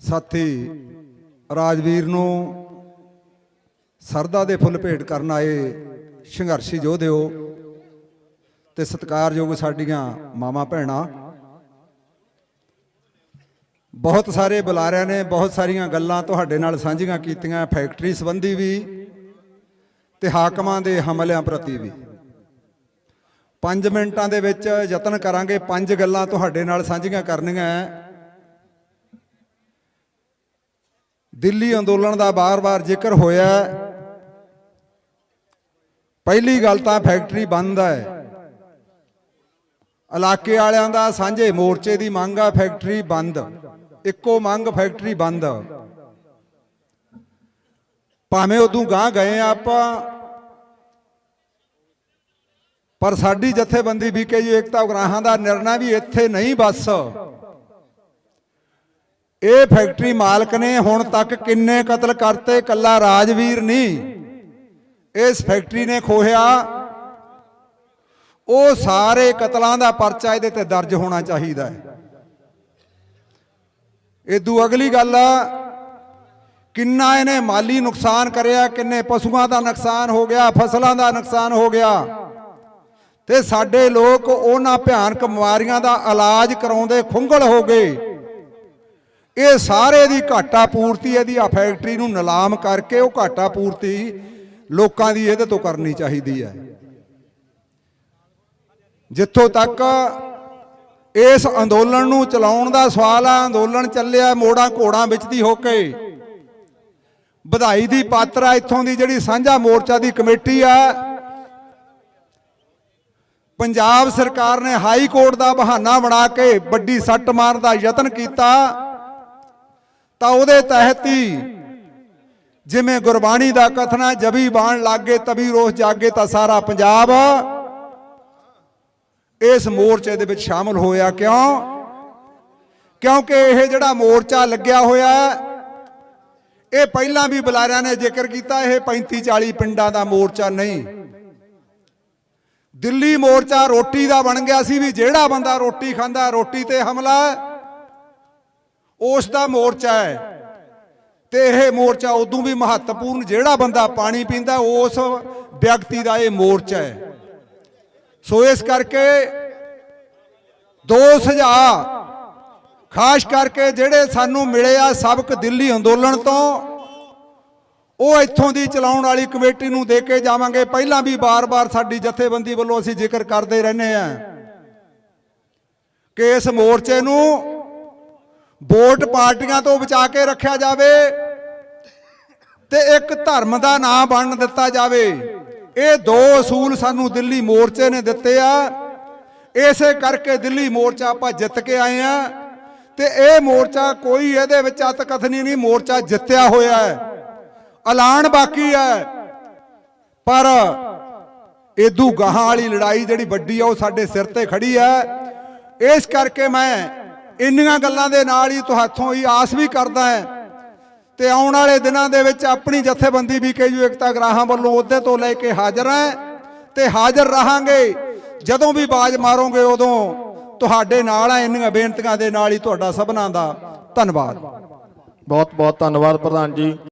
ਸਾਥੀ, ਰਾਜਵੀਰ ਨੂੰ ਸਰਦਾ ਦੇ ਫੁੱਲ ਭੇਟ ਕਰਨ ਆਏ ਸੰਘਰਸ਼ੀ ਯੋਧਿਓ ਤੇ ਸਤਿਕਾਰਯੋਗ ਸਾਡੀਆਂ ਮਾਮਾ ਭੈਣਾਂ। ਬਹੁਤ ਸਾਰੇ ਬੁਲਾਰਿਆਂ ਨੇ ਬਹੁਤ ਸਾਰੀਆਂ ਗੱਲਾਂ ਤੁਹਾਡੇ ਨਾਲ ਸਾਂਝੀਆਂ ਕੀਤੀਆਂ, ਫੈਕਟਰੀ ਸੰਬੰਧੀ ਵੀ ਤੇ ਹਾਕਮਾਂ ਦੇ ਹਮਲਿਆਂ ਪ੍ਰਤੀ ਵੀ। 5 ਮਿੰਟਾਂ ਦੇ ਵਿੱਚ ਯਤਨ ਕਰਾਂਗੇ, ਪੰਜ ਗੱਲਾਂ ਤੁਹਾਡੇ ਨਾਲ ਸਾਂਝੀਆਂ ਕਰਨੀਆਂ। ਦਿੱਲੀ ਅੰਦੋਲਨ ਦਾ ਬਾਰ-ਬਾਰ ਜ਼ਿਕਰ ਹੋਇਆ ਪਹਿਲੀ ਗੱਲ ਤਾਂ ਫੈਕਟਰੀ ਬੰਦ ਹੈ। ਇਲਾਕੇ ਵਾਲਿਆਂ ਦਾ ਸਾਂਝੇ ਮੋਰਚੇ ਦੀ ਮੰਗ ਆ, ਫੈਕਟਰੀ ਬੰਦ। ਇੱਕੋ ਮੰਗ, ਫੈਕਟਰੀ ਬੰਦ। ਭਾਵੇਂ ਉਦੋਂ ਗਾਂ ਗਏ ਆ ਆਪਾਂ ਪਰ ਸਾਡੀ ਜਥੇਬੰਦੀ ਬੀਕੇਯੂ ਏਕਤਾ ਉਗਰਾਹਾਂ ਦਾ ਨਿਰਣਾ ਵੀ ਇੱਥੇ ਨਹੀਂ ਬਸ। ਇਹ ਫੈਕਟਰੀ ਮਾਲਕ ਨੇ ਹੁਣ ਤੱਕ ਕਿੰਨੇ ਕਤਲ ਕਰਤੇ, ਕੱਲਾ ਰਾਜਵੀਰ ਨਹੀਂ। ਇਸ ਫੈਕਟਰੀ ਨੇ ਖੋਹਿਆ, ਉਹ ਸਾਰੇ ਕਤਲਾਂ ਦਾ ਪਰਚਾ ਇਹਦੇ ਤੇ ਦਰਜ ਹੋਣਾ ਚਾਹੀਦਾ ਹੈ। ਇਦੋਂ ਅਗਲੀ ਗੱਲ ਆ, ਕਿੰਨਾ ਇਹਨੇ ਮਾਲੀ ਨੁਕਸਾਨ ਕਰਿਆ, ਕਿੰਨੇ ਪਸ਼ੂਆਂ ਦਾ ਨੁਕਸਾਨ ਹੋ ਗਿਆ, ਫਸਲਾਂ ਦਾ ਨੁਕਸਾਨ ਹੋ ਗਿਆ। ਤੇ ਸਾਡੇ ਲੋਕ ਉਹਨਾਂ ਭਿਆਨਕ ਬਿਮਾਰੀਆਂ ਦਾ ਇਲਾਜ ਕਰਾਉਂਦੇ ਖੁੰਗਲ ਹੋ ਗਏ। ਇਹ ਸਾਰੇ ਦੀ ਘਾਟਾ ਪੂਰਤੀ ਇਹਦੀ ਆ ਫੈਕਟਰੀ ਨੂੰ ਨਿਲਾਮ ਕਰਕੇ ਉਹ ਘਾਟਾ ਪੂਰਤੀ ਲੋਕਾਂ ਦੀ ਇਹਦੇ ਤੋਂ ਕਰਨੀ ਚਾਹੀਦੀ ਹੈ। ਜਿੱਥੋਂ ਤੱਕ ਇਸ ਅੰਦੋਲਨ ਨੂੰ ਚਲਾਉਣ ਦਾ ਸਵਾਲ ਆ, ਅੰਦੋਲਨ ਚੱਲਿਆ, ਮੋੜਾਂ ਘੋੜਾਂ ਵਿੱਚ ਦੀ ਹੋ ਕੇ। ਵਧਾਈ ਦੀ ਪਾਤਰ ਆ ਇੱਥੋਂ ਦੀ ਜਿਹੜੀ ਸਾਂਝਾ ਮੋਰਚਾ ਦੀ ਕਮੇਟੀ ਆ ਪੰਜਾਬ ਸਰਕਾਰ ਨੇ ਹਾਈ ਕੋਰਟ ਦਾ ਬਹਾਨਾ ਬਣਾ ਕੇ ਵੱਡੀ ਸੱਟ ਮਾਰਨ ਦਾ ਯਤਨ ਕੀਤਾ, ਤਾਂ ਉਹਦੇ ਤਹਿਤ ਹੀ ਜਿਵੇਂ ਗੁਰਬਾਣੀ ਦਾ ਕਥਨਾ ਜਬੀ ਬਾਣ ਲੱਗੇ ਤਬੀ ਰੋਸ ਜਾਗੇ ਤਾਂ ਸਾਰਾ ਪੰਜਾਬ ਇਸ ਮੋਰਚੇ ਦੇ ਵਿੱਚ ਸ਼ਾਮਲ ਹੋਇਆ ਕਿਉਂ? ਕਿਉਂਕਿ ਇਹ ਜਿਹੜਾ ਮੋਰਚਾ ਲੱਗਿਆ ਹੋਇਆ ਇਹ ਪਹਿਲਾਂ ਵੀ ਬੁਲਾਰਿਆਂ ਨੇ ਜ਼ਿਕਰ ਕੀਤਾ, ਇਹ 35 40 ਪਿੰਡਾਂ ਦਾ ਮੋਰਚਾ ਨਹੀਂ। ਦਿੱਲੀ ਮੋਰਚਾ ਰੋਟੀ ਦਾ ਬਣ ਗਿਆ ਸੀ ਵੀ ਜਿਹੜਾ ਬੰਦਾ ਰੋਟੀ ਖਾਂਦਾ ਰੋਟੀ ਤੇ ਹਮਲਾ ਹੈ, ਉਸ ਦਾ ਮੋਰਚਾ ਹੈ। ਤੇ ਇਹ ਮੋਰਚਾ ਉਦੋਂ ਵੀ ਮਹੱਤਵਪੂਰਨ ਜਿਹੜਾ ਬੰਦਾ ਪਾਣੀ ਪੀਂਦਾ ਉਸ ਵਿਅਕਤੀ ਦਾ ਇਹ ਮੋਰਚਾ ਹੈ। ਸੋ ਇਸ ਕਰਕੇ ਦੋ ਸੁਝਾਅ ਖਾਸ ਕਰਕੇ ਜਿਹੜੇ ਸਾਨੂੰ ਮਿਲੇ ਆ ਸਬਕ ਦਿੱਲੀ ਅੰਦੋਲਨ ਤੋਂ ਉਹ ਇੱਥੋਂ ਦੀ ਚਲਾਉਣ ਵਾਲੀ ਕਮੇਟੀ ਨੂੰ ਦੇ ਕੇ ਜਾਵਾਂਗੇ। ਪਹਿਲਾਂ ਵੀ ਬਾਰ-ਬਾਰ ਸਾਡੀ ਜਥੇਬੰਦੀ ਵੱਲੋਂ ਅਸੀਂ ਜ਼ਿਕਰ ਕਰਦੇ ਰਹਿੰਦੇ ਆ ਕਿ ਇਸ ਮੋਰਚੇ ਨੂੰ ਵੋਟ ਪਾਰਟੀਆਂ ਤੋਂ ਬਚਾ ਕੇ ਰੱਖਿਆ ਜਾਵੇ ਤੇ ਇੱਕ ਧਰਮ ਦਾ ਨਾਂ ਬਣ ਦਿੱਤਾ ਜਾਵੇ। ਇਹ ਦੋ ਅਸੂਲ ਸਾਨੂੰ ਦਿੱਲੀ ਮੋਰਚੇ ਨੇ ਦਿੱਤੇ ਆ। ਇਸੇ ਕਰਕੇ ਦਿੱਲੀ ਮੋਰਚਾ ਆਪਾਂ ਜਿੱਤ ਕੇ ਆਏ ਆ ਤੇ ਇਹ ਮੋਰਚਾ ਕੋਈ ਇਹਦੇ ਵਿੱਚ ਅਤਕਥਨੀ ਨਹੀਂ, ਮੋਰਚਾ ਜਿੱਤਿਆ ਹੋਇਆ ਹੈ। ਐਲਾਨ ਬਾਕੀ ਹੈ। ਪਰ ਇਦੂ ਗਾਹਾਂ ਵਾਲੀ ਲੜਾਈ ਜਿਹੜੀ ਵੱਡੀ ਆ, ਉਹ ਸਾਡੇ ਸਿਰ ਤੇ ਖੜੀ ਹੈ। ਇਸ ਕਰਕੇ ਮੈਂ ਇੰਨੀਆਂ ਗੱਲਾਂ ਦੇ ਨਾਲ ਹੀ ਤੁਹਾਥੋਂ ਹੀ ਆਸ ਵੀ ਕਰਦਾ ਹਾਂ। ਤੇ ਆਉਣ ਵਾਲੇ ਦਿਨਾਂ ਦੇ ਵਿੱਚ ਆਪਣੀ ਜਥੇਬੰਦੀ ਵੀ ਕੇਜੂ ਏਕਤਾ ਗਰਾਹਾਂ ਵੱਲੋਂ ਉਹਦੇ ਤੋਂ ਲੈ ਕੇ ਹਾਜ਼ਰ ਹੈ। ਤੇ ਹਾਜ਼ਰ ਰਹਾਂਗੇ। ਜਦੋਂ ਵੀ ਬਾਜ ਮਾਰੋਗੇ ਉਦੋਂ ਤੁਹਾਡੇ ਨਾਲ ਆ ਇੰਨੀਆਂ ਬੇਨਤੀਆਂ ਦੇ ਨਾਲ ਹੀ ਤੁਹਾਡਾ ਸਭਨਾਂ ਦਾ ਧੰਨਵਾਦ। ਬਹੁਤ ਬਹੁਤ ਧੰਨਵਾਦ ਪ੍ਰਧਾਨ ਜੀ।